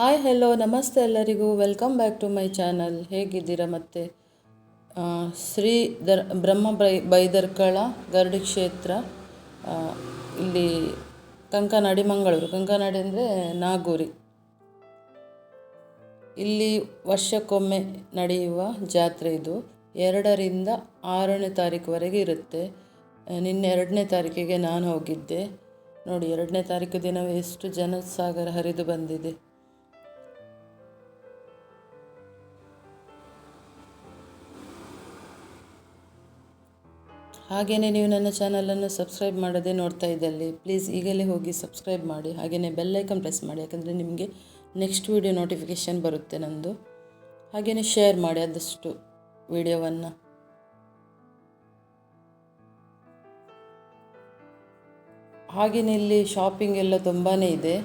Hi hello ನಮಸ್ತೆ ಎಲ್ಲರಿಗೂ. Welcome back to my channel ಹೇಗಿದ್ದೀರಾ ಮತ್ತೆ? ಶ್ರೀ ದರ್, ಬ್ರಹ್ಮ ಬೈ, ಬೈದರ್ಕಳ ಗರಡಿ ಕ್ಷೇತ್ರ. ಇಲ್ಲಿ ಕಂಕನಾಡಿ, ಮಂಗಳೂರು. ಕಂಕನಾಡಿ ಅಂದರೆ ನಾಗೂರಿ. ಇಲ್ಲಿ ವರ್ಷಕ್ಕೊಮ್ಮೆ ನಡೆಯುವ ಜಾತ್ರೆ ಇದು. ಎರಡರಿಂದ ಆರನೇ ತಾರೀಕುವರೆಗೆ ಇರುತ್ತೆ. ನಿನ್ನೆ ಎರಡನೇ ತಾರೀಕಿಗೆ ನಾನು ಹೋಗಿದ್ದೆ. ನೋಡಿ, ಎರಡನೇ ತಾರೀಕು ದಿನವೇ ಎಷ್ಟು ಜನಸಾಗರ ಹರಿದು ಬಂದಿದೆ. ಹಾಗೆಯೇ ನೀವು ನನ್ನ ಚಾನಲನ್ನು ಸಬ್ಸ್ಕ್ರೈಬ್ ಮಾಡದೆ ನೋಡ್ತಾ ಇದ್ದಲ್ಲಿ, ಪ್ಲೀಸ್ ಈಗಲೇ ಹೋಗಿ ಸಬ್ಸ್ಕ್ರೈಬ್ ಮಾಡಿ ಹಾಗೆಯೇ ಬೆಲ್ಲೈಕನ್ ಪ್ರೆಸ್ ಮಾಡಿ, ಯಾಕಂದರೆ ನಿಮಗೆ ನೆಕ್ಸ್ಟ್ ವೀಡಿಯೋ ನೋಟಿಫಿಕೇಷನ್ ಬರುತ್ತೆ ನಂದು. ಹಾಗೆಯೇ ಶೇರ್ ಮಾಡಿ ಆದಷ್ಟು ವಿಡಿಯೋವನ್ನು. ಹಾಗೆಯೇ ಇಲ್ಲಿ ಶಾಪಿಂಗ್ ಎಲ್ಲ ತುಂಬಾ ಇದೆ.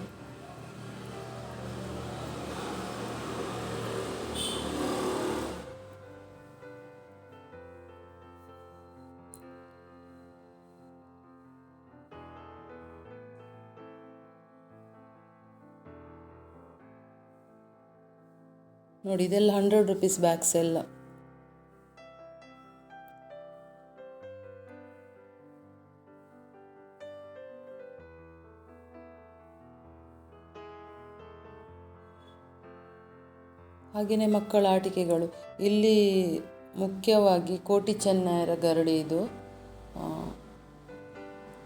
ನೋಡಿ, ಇದೆಲ್ಲ ಹಂಡ್ರೆಡ್ ರುಪೀಸ್ ಬ್ಯಾಗ್ಸ್ ಎಲ್ಲ. ಹಾಗೆಯೇ ಮಕ್ಕಳ ಆಟಿಕೆಗಳು. ಇಲ್ಲಿ ಮುಖ್ಯವಾಗಿ ಕೋಟಿ ಚೆನ್ನೈರ ಗರಡಿ ಇದು.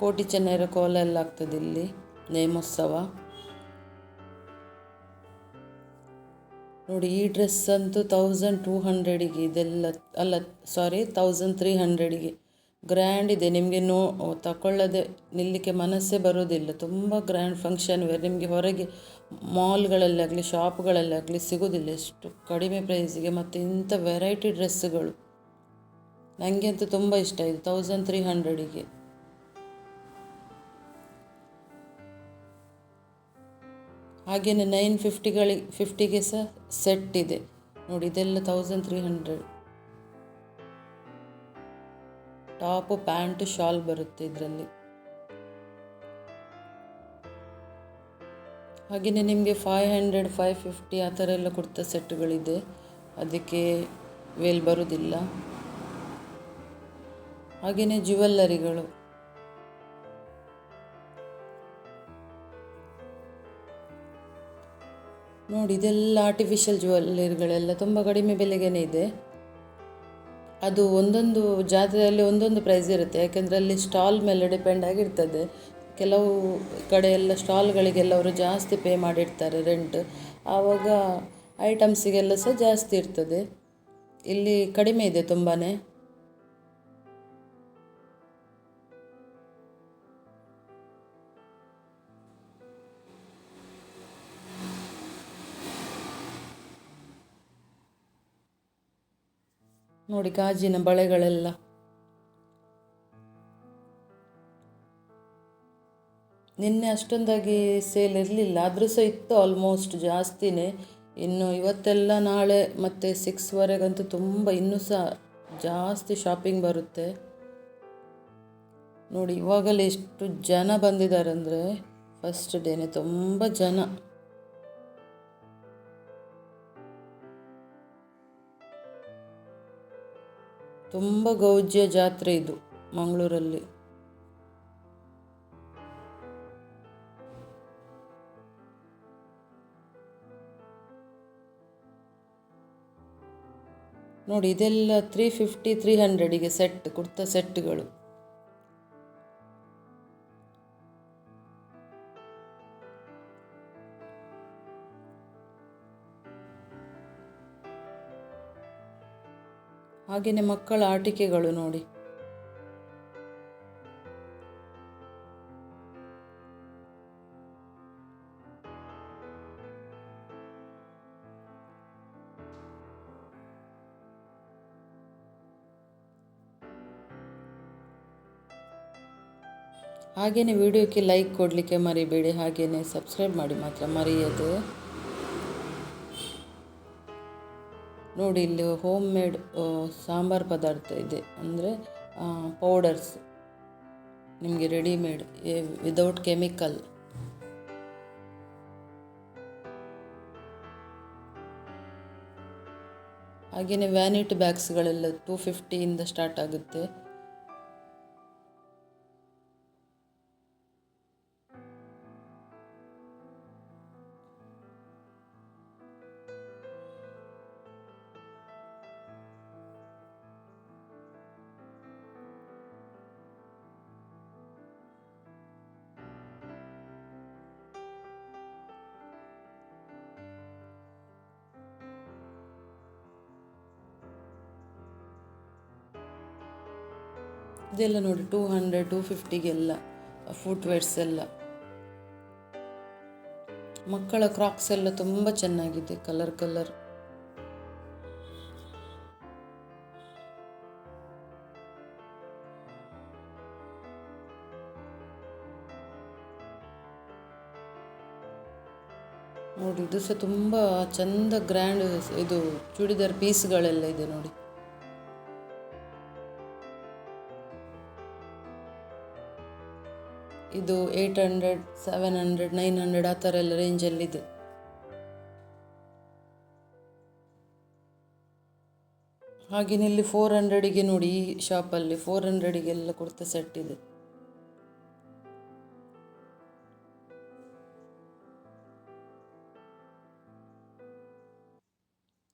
ಕೋಟಿ ಚೆನ್ನೈರ ಕೋಲ ಎಲ್ಲ ಆಗ್ತದೆ ಇಲ್ಲಿ ನೇಮೋತ್ಸವ. ನೋಡಿ, ಈ ಡ್ರೆಸ್ ಅಂತೂ ತೌಸಂಡ್ ಟೂ ಹಂಡ್ರೆಡಿಗೆ ಇದೆಲ್ಲ, ಅಲ್ಲ ಸಾರಿ ತೌಸಂಡ್ ತ್ರೀ ಹಂಡ್ರೆಡಿಗೆ ಗ್ರ್ಯಾಂಡ್ ಇದೆ. ನಿಮಗೆ ನೋ ತಗೊಳ್ಳದೆ ನಿಲ್ಲಿಕ್ಕೆ ಮನಸ್ಸೇ ಬರೋದಿಲ್ಲ. ತುಂಬ ಗ್ರ್ಯಾಂಡ್ ಫಂಕ್ಷನ್ ವೇರ್ ನಿಮಗೆ ಹೊರಗೆ ಮಾಲ್ಗಳಲ್ಲಾಗಲಿ ಶಾಪ್ಗಳಲ್ಲಾಗಲಿ ಸಿಗೋದಿಲ್ಲ. ಎಷ್ಟು ಕಡಿಮೆ ಪ್ರೈಸಿಗೆ ಮತ್ತು ಇಂಥ ವೆರೈಟಿ ಡ್ರೆಸ್ಸುಗಳು ನನಗೆ ಅಂತೂ ತುಂಬ ಇಷ್ಟ. ಇದು ತೌಸಂಡ್ ತ್ರೀ ಹಂಡ್ರೆಡಿಗೆ ಹಾಗೆಯೇ ನೈನ್ ಫಿಫ್ಟಿಗಳಿ ಫಿಫ್ಟಿಗೆ ಸಹ ಸೆಟ್ ಇದೆ. ನೋಡಿ, ಇದೆಲ್ಲ thousand three hundred top pant shawl ಬರುತ್ತೆ ಇದರಲ್ಲಿ. ಹಾಗೆಯೇ ನಿಮಗೆ ಫೈವ್ ಹಂಡ್ರೆಡ್ ಫೈವ್ ಫಿಫ್ಟಿ ಆ ಥರ ಎಲ್ಲ ಕುರ್ತಾ ಸೆಟ್ಗಳಿದೆ ಅದಕ್ಕೆ ವೇಲ್ ಬರೋದಿಲ್ಲ. ಹಾಗೆಯೇ ಜ್ಯುವೆಲ್ಲರಿಗಳು ನೋಡಿ, ಇದೆಲ್ಲ ಆರ್ಟಿಫಿಷಿಯಲ್ ಜ್ಯುವೆಲ್ಲರಿಗಳೆಲ್ಲ ತುಂಬ ಕಡಿಮೆ ಬೆಲೆಗೇನೆ ಇದೆ. ಅದು ಒಂದೊಂದು ಜಾತ್ರೆಯಲ್ಲಿ ಒಂದೊಂದು ಪ್ರೈಸ್ ಇರುತ್ತೆ. ಯಾಕೆಂದರೆ ಅಲ್ಲಿ ಸ್ಟಾಲ್ ಮೇಲೆ ಡಿಪೆಂಡ್ ಆಗಿರ್ತದೆ. ಕೆಲವು ಕಡೆ ಎಲ್ಲ ಸ್ಟಾಲ್ಗಳಿಗೆಲ್ಲ ಅವರು ಜಾಸ್ತಿ ಪೇ ಮಾಡಿರ್ತಾರೆ ರೆಂಟ್ ಆವಾಗ ಐಟಮ್ಸಿಗೆಲ್ಲ ಸಹ ಜಾಸ್ತಿ ಇರ್ತದೆ. ಇಲ್ಲಿ ಕಡಿಮೆ ಇದೆ ತುಂಬಾ ನೋಡಿ ಗಾಜಿನ ಬಳೆಗಳೆಲ್ಲ. ನಿನ್ನೆ ಅಷ್ಟೊಂದಾಗಿ ಸೇಲ್ ಇರಲಿಲ್ಲ, ಆದರೂ ಸಹ ಇತ್ತು ಆಲ್ಮೋಸ್ಟ್ ಜಾಸ್ತಿನೇ. ಇನ್ನು ಇವತ್ತೆಲ್ಲ ನಾಳೆ ಮತ್ತು ಸಿಕ್ಸ್ವರೆಗಂತೂ ತುಂಬ ಇನ್ನೂ ಸಹ ಜಾಸ್ತಿ ಶಾಪಿಂಗ್ ಬರುತ್ತೆ. ನೋಡಿ ಇವಾಗಲೇ ಎಷ್ಟು ಜನ ಬಂದಿದ್ದಾರೆ ಅಂದರೆ ಫಸ್ಟ್ ಡೇನೆ ತುಂಬ ಜನ. ತುಂಬ ಗೌಜ್ಯ ಜಾತ್ರೆ ಇದು ಮಂಗಳೂರಲ್ಲಿ. ನೋಡಿ ಇದೆಲ್ಲ ತ್ರೀ ಫಿಫ್ಟಿ ತ್ರೀ ಹಂಡ್ರೆಡಿಗೆ ಸೆಟ್ ಕುರ್ತಾ ಸೆಟ್ಗಳು ಹಾಗೆಯೇ ಮಕ್ಕಳ ಆಟಿಕೆಗಳು ನೋಡಿ. ಹಾಗೆಯೇ ವಿಡಿಯೋಕ್ಕೆ ಲೈಕ್ ಕೊಡಲಿಕ್ಕೆ ಮರಿಬೇಡಿ ಹಾಗೆಯೇ ಸಬ್ಸ್ಕ್ರೈಬ್ ಮಾಡಿ ಮಾತ್ರ ಮರೆಯದೆ. ನೋಡಿ, ಇಲ್ಲಿ ಹೋಮ್ ಮೇಡ್ ಸಾಂಬಾರು ಪದಾರ್ಥ ಇದೆ. ಅಂದರೆ ಪೌಡರ್ಸ್ ನಿಮಗೆ ರೆಡಿಮೇಡ್ ವಿದೌಟ್ ಕೆಮಿಕಲ್ ಹಾಗೆಯೇ ವ್ಯಾನಿಟ್ ಬ್ಯಾಗ್ಸ್ಗಳೆಲ್ಲ ಟೂ ಫಿಫ್ಟಿಯಿಂದ ಸ್ಟಾರ್ಟ್ ಆಗುತ್ತೆ. ಇದೆಲ್ಲ ನೋಡಿ ಟೂ ಹಂಡ್ರೆಡ್ ಟೂ ಫಿಫ್ಟಿಗೆಲ್ಲ ಫುಟ್ವೇರ್ಸ್ ಎಲ್ಲ. ಮಕ್ಕಳ ಕ್ರಾಕ್ಸ್ ಎಲ್ಲ ತುಂಬ ಚೆನ್ನಾಗಿದೆ ಕಲರ್ ಕಲರ್ ನೋಡಿ, ಇದು ಸಹ ತುಂಬ ಚಂದ ಗ್ರ್ಯಾಂಡ್ ಇದು, ಚೂಡಿದಾರ್ ಪೀಸ್ಗಳೆಲ್ಲ ಇದೆ ನೋಡಿ. ಇದು eight hundred seven hundred nine hundred ಆ ಥರ ಎಲ್ಲ ರೇಂಜಲ್ಲಿದೆ ಹಾಗೆಯೇ ಇಲ್ಲಿ ಫೋರ್ ಹಂಡ್ರೆಡಿಗೆ ನೋಡಿ ಈ ಶಾಪಲ್ಲಿ ಫೋರ್ ಹಂಡ್ರೆಡಿಗೆಲ್ಲ ಕುರ್ತಾ ಸೆಟ್ ಇದೆ.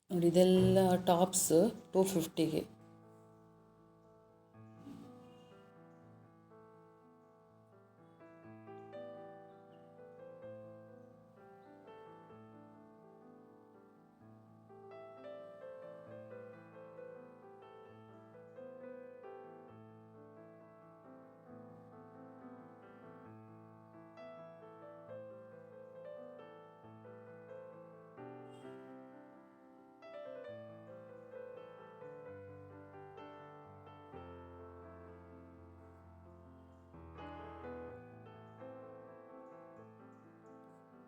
ನೋಡಿ ಇದೆಲ್ಲ ಟಾಪ್ಸ್ ಟೂ ಫಿಫ್ಟಿಗೆ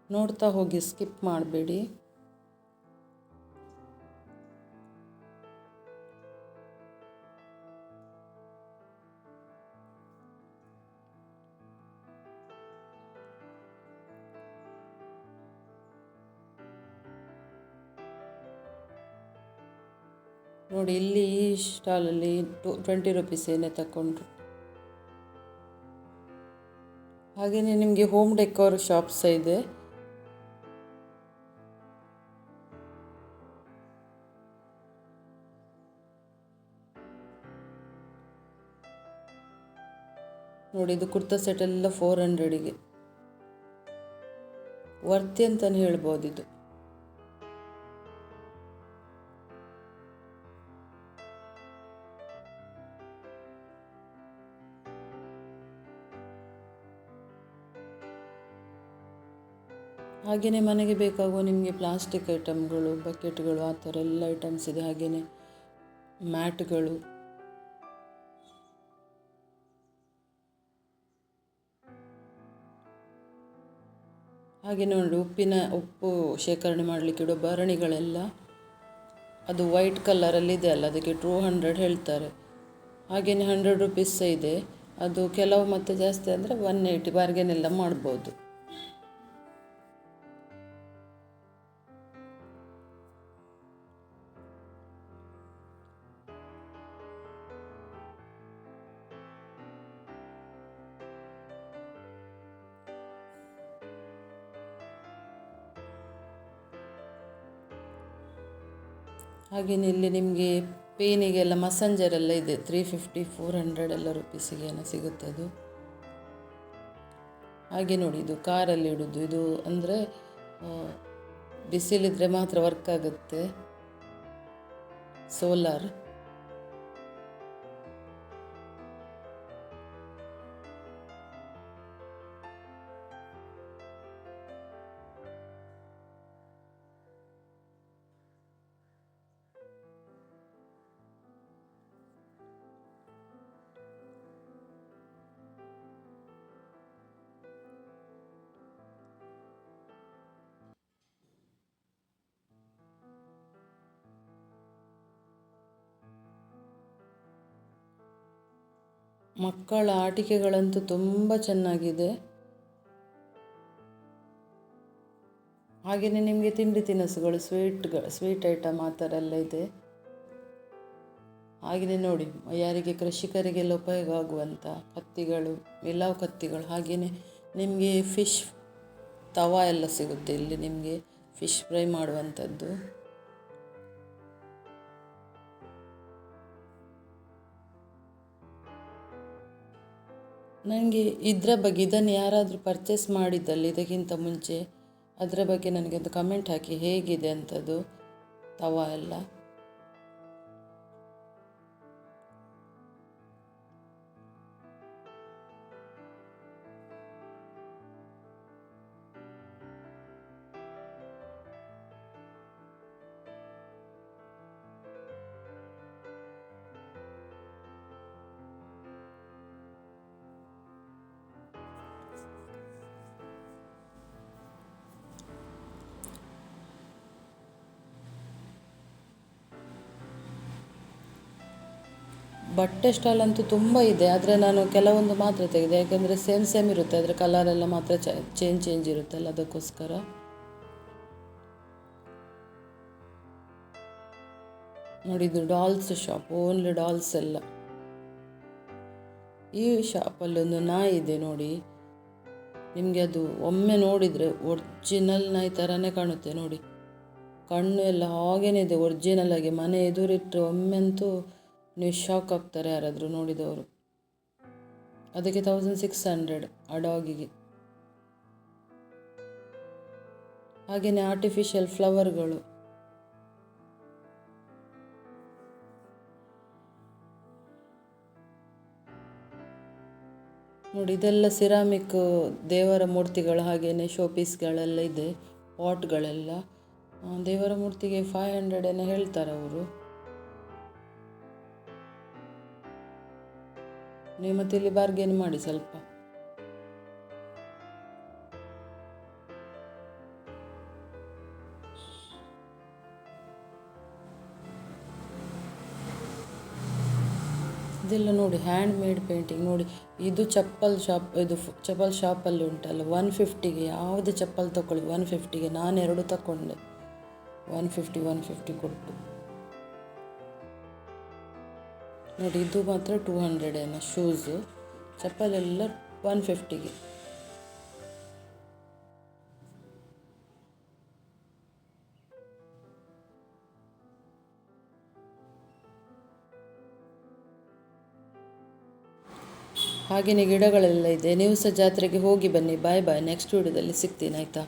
ನೋಡ್ತಾ ಹೋಗಿ, ಸ್ಕಿಪ್ ಮಾಡಬೇಡಿ. ನೋಡಿ, ಇಲ್ಲಿ ಈ ಸ್ಟಾಲಲ್ಲಿ ಟು, ಟ್ವೆಂಟಿ ರುಪೀಸ್ ಏನೇ ತಗೊಂಡ್ರು ಹಾಗೆಯೇ ನಿಮಗೆ ಹೋಮ್ ಡೆಕೋರ್ ಶಾಪ್ ಸಹ ಇದೆ. ನೋಡಿ, ಇದು ಕುರ್ತಾ ಸೆಟ್ ಎಲ್ಲ ಫೋರ್ ಹಂಡ್ರೆಡಿಗೆ ವರ್ತಿ ಅಂತಲೇ ಹೇಳ್ಬೋದು ಇದು. ಹಾಗೆಯೇ ಮನೆಗೆ ಬೇಕಾಗುವ ನಿಮಗೆ ಪ್ಲಾಸ್ಟಿಕ್ ಐಟಮ್ಗಳು ಬಕೆಟ್ಗಳು ಆ ಥರ ಎಲ್ಲ ಐಟಮ್ಸ್ ಇದೆ. ಹಾಗೆಯೇ ಮ್ಯಾಟ್ಗಳು ಹಾಗೆ ನೋಡಿ, ಉಪ್ಪಿನ ಉಪ್ಪು ಶೇಖರಣೆ ಮಾಡಲಿಕ್ಕೆ ಇಡೋ ಭರಣಿಗಳೆಲ್ಲ ಅದು ವೈಟ್ ಕಲರಲ್ಲಿ ಇದೆ ಅಲ್ಲ, ಅದಕ್ಕೆ ಟೂ ಹಂಡ್ರೆಡ್ ಹೇಳ್ತಾರೆ. ಹಾಗೆಯೇ ಹಂಡ್ರೆಡ್ ರುಪೀಸ್ ಇದೆ. ಅದು ಕೆಲವು ಮತ್ತೆ ಜಾಸ್ತಿ ಅಂದರೆ ಒನ್ ಏಯ್ಟಿ ಬಾರ್ಗೆನೆಲ್ಲ ಮಾಡ್ಬೋದು. ಹಾಗೆಯೇ ಇಲ್ಲಿ ನಿಮಗೆ ಪೇನಿಗೆಲ್ಲ ಮಸಂಜರ್ ಎಲ್ಲ ಇದೆ. ತ್ರೀ ಫಿಫ್ಟಿ ಫೋರ್ ಹಂಡ್ರೆಡ್ ಎಲ್ಲ ರುಪೀಸಿಗೆ ಏನೋ ಸಿಗುತ್ತೆ ಅದು. ಹಾಗೆ ನೋಡಿ, ಇದು ಕಾರಲ್ಲಿ ಇಡೋದು. ಇದು ಅಂದರೆ ಬಿಸಿಲಿದ್ರೆ ಮಾತ್ರ ವರ್ಕ್ ಆಗುತ್ತೆ. ಸೋಲಾರ್ ಮಕ್ಕಳ ಆಟಿಕೆಗಳಂತೂ ತುಂಬ ಚೆನ್ನಾಗಿದೆ. ಹಾಗೆಯೇ ನಿಮಗೆ ತಿಂಡಿ ತಿನಿಸುಗಳು ಸ್ವೀಟ್ಗಳು ಸ್ವೀಟ್ ಐಟಮ್ ಆ ಥರ ಎಲ್ಲ ಇದೆ. ಹಾಗೆಯೇ ನೋಡಿ, ಯಾರಿಗೆ ಕೃಷಿಕರಿಗೆಲ್ಲ ಉಪಯೋಗ ಆಗುವಂಥ ಕತ್ತಿಗಳು ಎಲ್ಲವು ಕತ್ತಿಗಳು ಹಾಗೆಯೇ ನಿಮಗೆ ಫಿಶ್ ತವಾ ಎಲ್ಲ ಸಿಗುತ್ತೆ ಇಲ್ಲಿ ನಿಮಗೆ ಫಿಶ್ ಫ್ರೈ ಮಾಡುವಂಥದ್ದು. ನನಗೆ ಇದರ ಬಗ್ಗೆ, ಇದನ್ನು ಯಾರಾದರೂ ಪರ್ಚೇಸ್ ಮಾಡಿದ್ದಲ್ಲಿ ಇದಕ್ಕಿಂತ ಮುಂಚೆ, ಅದರ ಬಗ್ಗೆ ನನಗೆ ಒಂದು ಕಮೆಂಟ್ ಹಾಕಿ ಹೇಗಿದೆ ಅಂಥದ್ದು ತವಾ ಎಲ್ಲ ಬಟ್ಟೆ ಸ್ಟಾಲ್ ಅಂತೂ ತುಂಬ ಇದೆ, ಆದರೆ ನಾನು ಕೆಲವೊಂದು ಮಾತ್ರ ತೆಗೆದೆ. ಯಾಕೆಂದರೆ ಸೇಮ್ ಸೇಮ್ ಇರುತ್ತೆ ಅದರ ಕಲರೆಲ್ಲ ಮಾತ್ರ ಚೇಂಜ್ ಚೇಂಜ್ ಇರುತ್ತಲ್ಲ ಅದಕ್ಕೋಸ್ಕರ. ನೋಡಿ, ಇದು ಡಾಲ್ಸ್ ಶಾಪ್ ಓನ್ಲಿ ಡಾಲ್ಸ್ ಎಲ್ಲ. ಈ ಶಾಪಲ್ಲಿ ಒಂದು ನಾಯಿ ಇದೆ ನೋಡಿ. ನಿಮಗೆ ಅದು ಒಮ್ಮೆ ನೋಡಿದರೆ ಒರ್ಜಿನಲ್ ನಾಯಿ ಥರನೇ ಕಾಣುತ್ತೆ ನೋಡಿ. ಕಣ್ಣು ಎಲ್ಲ ಹಾಗೇನೇ ಇದೆ ಒರ್ಜಿನಲ್ ಆಗಿ ಮನೆ ಎದುರಿಟ್ಟರೆ ಒಮ್ಮೆ ಅಂತೂ ನೀವು ಶಾಕ್ ಆಗ್ತಾರೆ ಯಾರಾದರೂ ನೋಡಿದವರು. ಅದಕ್ಕೆ ತೌಸಂಡ್ ಸಿಕ್ಸ್ ಹಂಡ್ರೆಡ್ ಆ ಡಾಗಿಗೆ ಹಾಗೆಯೇ ಆರ್ಟಿಫಿಷಿಯಲ್ ಫ್ಲವರ್ಗಳು ನೋಡಿ, ಇದೆಲ್ಲ ಸಿರಾಮಿಕ್ ದೇವರ ಮೂರ್ತಿಗಳು ಹಾಗೆಯೇ ಶೋ ಪೀಸ್ಗಳೆಲ್ಲ ಇದೆ ಪಾಟ್ಗಳೆಲ್ಲ ದೇವರ ಮೂರ್ತಿಗೆ ಫೈವ್ ಹಂಡ್ರೆಡ್ ಹೇಳ್ತಾರೆ ಅವರು. ನೀವು ಮತ್ತೆ ಇಲ್ಲಿ ಬಾರ್ಗೇನ್ ಮಾಡಿ ಸ್ವಲ್ಪ? ಇದೆಲ್ಲ ನೋಡಿ ಹ್ಯಾಂಡ್ ಮೇಡ್ ಪೇಂಟಿಂಗ್ ನೋಡಿ. ಇದು ಚಪ್ಪಲ್ ಶಾಪ್ ಇದು ಚಪ್ಪಲ್ ಶಾಪಲ್ಲಿ ಉಂಟಲ್ಲ ಒನ್ ಫಿಫ್ಟಿಗೆ ಯಾವುದೇ ಚಪ್ಪಲ್ ತಗೊಳ್ಳಿ ಒನ್ ಫಿಫ್ಟಿಗೆ ನಾನು ಎರಡು ತಗೊಂಡೆ ಒನ್ ಫಿಫ್ಟಿ ಒನ್ ಫಿಫ್ಟಿ ಕೊಟ್ಟು. ನೋಡಿ, ಇದು ಮಾತ್ರ ಟೂ ಹಂಡ್ರೆಡ್ ಏನೋ ಶೂಸು ಚಪ್ಪಲೆಲ್ಲ ಒನ್ ಫಿಫ್ಟಿಗೆ ಹಾಗೆಯೇ ಗಿಡಗಳೆಲ್ಲ ಇದೆ. ನೀವು ಸಹ ಜಾತ್ರೆಗೆ ಹೋಗಿ ಬನ್ನಿ. ಬಾಯ್ ಬಾಯ್ ನೆಕ್ಸ್ಟ್ ವಿಡಿಯೋದಲ್ಲಿ ಸಿಗ್ತೀನಿ, ಆಯಿತಾ?